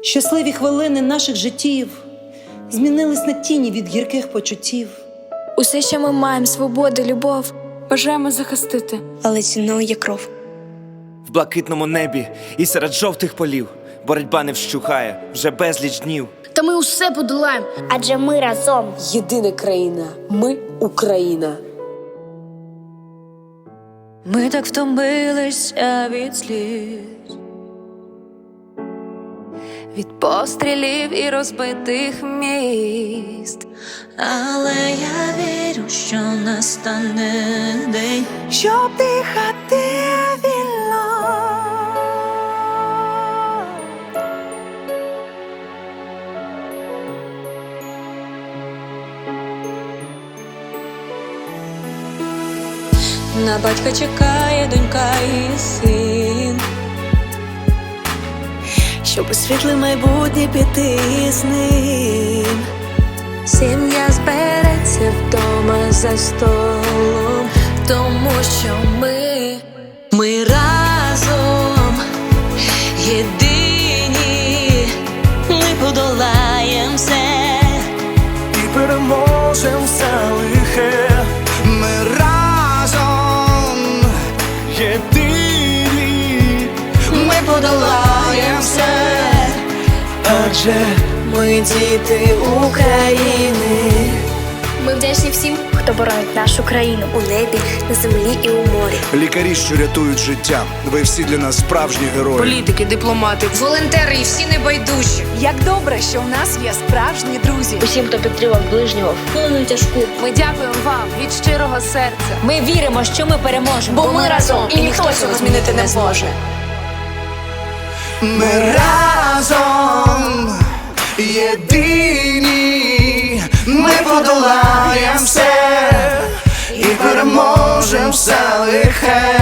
Щасливі хвилини наших життів змінились на тіні від гірких почуттів. Усе, що ми маємо, свободу, любов, бажаємо захистити. але ціною є кров. В блакитному небі і серед жовтих полів боротьба не вщухає вже безліч днів. Та ми усе подолаємо. Адже ми разом. Єдина країна. Ми Україна. Ми так втомилися від сліз, від пострілів і розбитих міст. Але я вірю, що настане день, щоб дихати вільно. На батька чекає донька і син, щоб у світле майбутнє піти з ним. Сім'я збереться вдома за столом, тому що ми, ми разом єдині, ми подолаєм все. І переможем все лихе. Ми разом єдині. Ми подолаєм все. Адже Ми діти України. Ми вдячні всім, хто боронить нашу країну у небі, на землі і у морі. Лікарі, що рятують життя. Ви всі для нас справжні герої. Політики, дипломати, волонтери і всі небайдужі. Як добре, що у нас є справжні друзі. Усім, хто підтримав ближнього, хвилину тяжку. Ми дякуємо вам від щирого серця. Ми віримо, що ми переможемо. Бо ми разом, і ніхто цього змінити не зможе. ми разом єдині. Ми подолаємо все і переможемо все лихе.